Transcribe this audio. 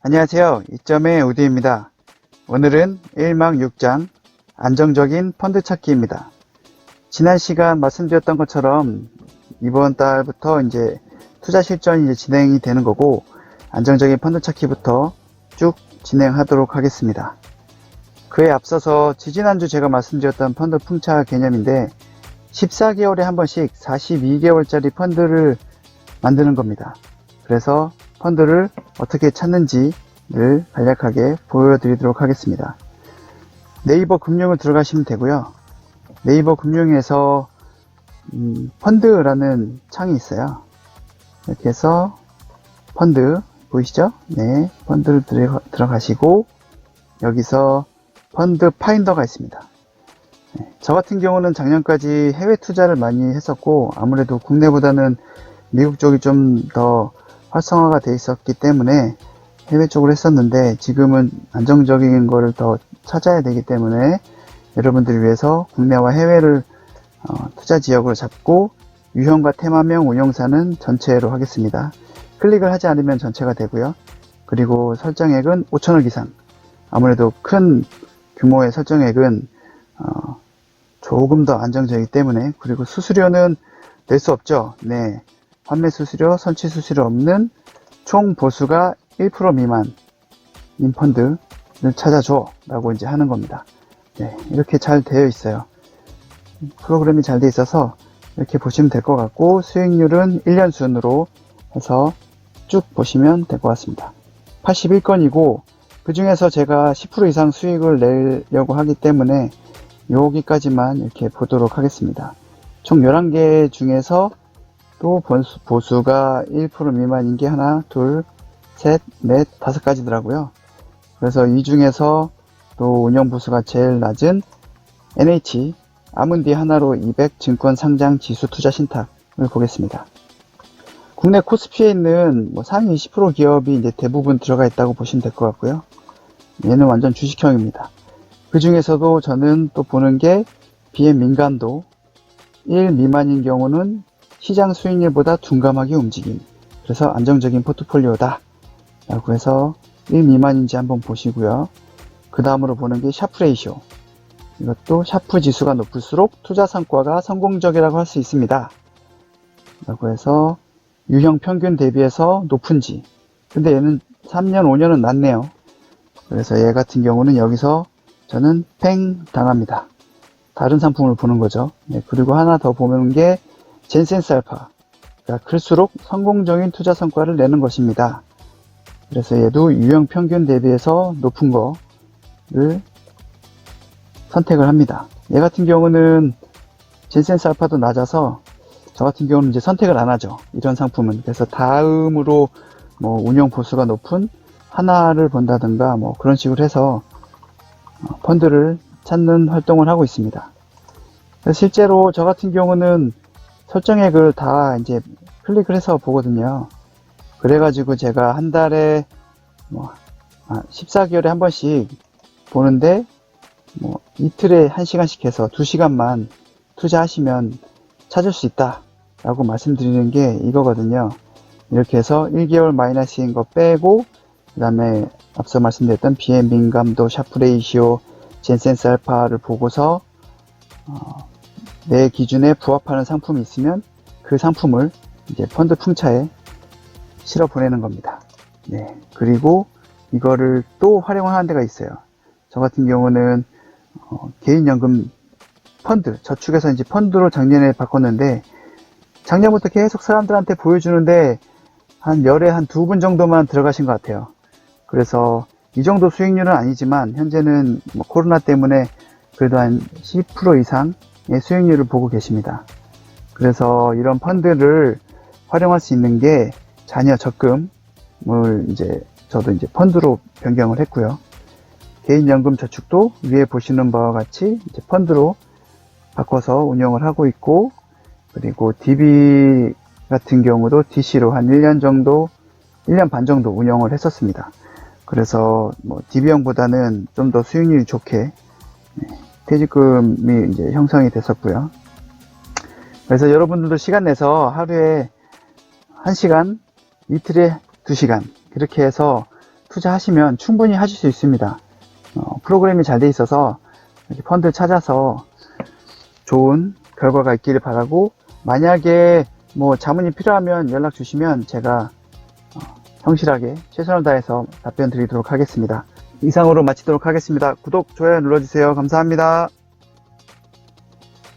안녕하세요. 이점의 우디입니다. 오늘은 1망 6장 안정적인 펀드 찾기입니다. 지난 시간 말씀드렸던 것처럼 이번 달부터 이제 투자 실전이 이제 진행이 되는 거고 안정적인 펀드 찾기부터 쭉 진행하도록 하겠습니다. 그에 앞서서 지지난주 제가 말씀드렸던 펀드 풍차 개념인데 14개월에 한 번씩 42개월짜리 펀드를 만드는 겁니다. 그래서 펀드를 어떻게 찾는지를 간략하게 보여드리도록 하겠습니다. 네이버 금융을 들어가시면 되고요. 네이버 금융에서 음, 펀드라는 창이 있어요. 이렇게 해서 펀드 보이시죠? 네, 펀드를 들어, 들어가시고 여기서 펀드 파인더가 있습니다. 네, 저 같은 경우는 작년까지 해외 투자를 많이 했었고 아무래도 국내보다는 미국 쪽이 좀더 활성화가 돼 있었기 때문에 해외 쪽으로 했었는데 지금은 안정적인 거를 더 찾아야 되기 때문에 여러분들을 위해서 국내와 해외를 어, 투자 지역으로 잡고 유형과 테마명 운용사는 전체로 하겠습니다. 클릭을 하지 않으면 전체가 되고요. 그리고 설정액은 5천억 이상. 아무래도 큰 규모의 설정액은 어, 조금 더 안정적이기 때문에 그리고 수수료는 낼 수 없죠. 네. 판매 수수료, 선취 수수료 없는 총 보수가 1% 미만인 펀드를 찾아줘 라고 이제 하는 겁니다. 네, 이렇게 잘 되어 있어요. 프로그램이 잘 되어 있어서 이렇게 보시면 될 것 같고 수익률은 1년 순으로 해서 쭉 보시면 될 것 같습니다. 81건이고 그 중에서 제가 10% 이상 수익을 내려고 하기 때문에 여기까지만 이렇게 보도록 하겠습니다. 총 11개 중에서 또 보수, 보수가 1% 미만인 게 하나, 둘, 셋, 넷, 다섯 가지더라고요. 그래서 이 중에서 또 운영 보수가 제일 낮은 NH 아문디 하나로 200 증권 상장 지수 투자 신탁을 보겠습니다. 국내 코스피에 있는 뭐 상위 20% 기업이 이제 대부분 들어가 있다고 보시면 될 것 같고요. 얘는 완전 주식형입니다. 그 중에서도 저는 또 보는 게 BM 민감도 1 미만인 경우는 시장 수익률보다 둔감하게 움직임. 그래서 안정적인 포트폴리오다. 라고 해서 1 미만인지 한번 보시고요. 그 다음으로 보는 게 샤프 레이쇼. 이것도 샤프 지수가 높을수록 투자 성과가 성공적이라고 할 수 있습니다. 라고 해서 유형 평균 대비해서 높은지. 근데 얘는 3년, 5년은 낮네요. 그래서 얘 같은 경우는 여기서 저는 팽 당합니다. 다른 상품을 보는 거죠. 네, 그리고 하나 더 보는 게 젠센스 알파. 그러니까 클수록 성공적인 투자 성과를 내는 것입니다. 그래서 얘도 유형 평균 대비해서 높은 거를 선택을 합니다. 얘 같은 경우는 젠센스 알파도 낮아서 저 같은 경우는 이제 선택을 안 하죠. 이런 상품은. 그래서 다음으로 뭐 운영 보수가 높은 하나를 본다든가 뭐 그런 식으로 해서 어, 펀드를 찾는 활동을 하고 있습니다. 실제로 저 같은 경우는 설정액을 다 이제 클릭을 해서 보거든요. 그래가지고 제가 한 달에 뭐, 아, 14개월에 한 번씩 보는데, 뭐, 이틀에 한 시간씩 해서 두 시간만 투자하시면 찾을 수 있다. 라고 말씀드리는 게 이거거든요. 이렇게 해서 1개월 마이너스인 거 빼고, 그 다음에 앞서 말씀드렸던 BM 민감도, 샤프 레이시오, 젠센스 알파를 보고서, 어, 내 기준에 부합하는 상품이 있으면 그 상품을 이제 펀드 풍차에 실어 보내는 겁니다. 네. 그리고 이거를 또 활용을 하는 데가 있어요. 저 같은 경우는 어, 개인연금 펀드, 저축해서 이제 펀드로 작년에 바꿨는데 작년부터 계속 사람들한테 보여주는데 한 열에 한 두 분 정도만 들어가신 것 같아요. 그래서 이 정도 수익률은 아니지만 현재는 뭐 코로나 때문에 그래도 한 10% 이상 의 수익률을 보고 계십니다. 그래서 이런 펀드를 활용할 수 있는 게 자녀 적금을 이제 저도 이제 펀드로 변경을 했고요. 개인연금 저축도 위에 보시는 바와 같이 이제 펀드로 바꿔서 운영을 하고 있고 그리고 DB 같은 경우도 DC로 한 1년 정도 1년 반 정도 운영을 했었습니다. 그래서 뭐 DB형보다는 좀 더 수익률이 좋게 퇴직금이 이제 형성이 됐었고요. 그래서 여러분들도 시간 내서 하루에 1시간, 이틀에 2시간 그렇게 해서 투자하시면 충분히 하실 수 있습니다. 어, 프로그램이 잘 돼 있어서 펀드 찾아서 좋은 결과가 있기를 바라고 만약에 뭐 자문이 필요하면 연락 주시면 제가 어, 성실하게 최선을 다해서 답변 드리도록 하겠습니다. 이상으로 마치도록 하겠습니다. 구독, 좋아요 눌러주세요. 감사합니다.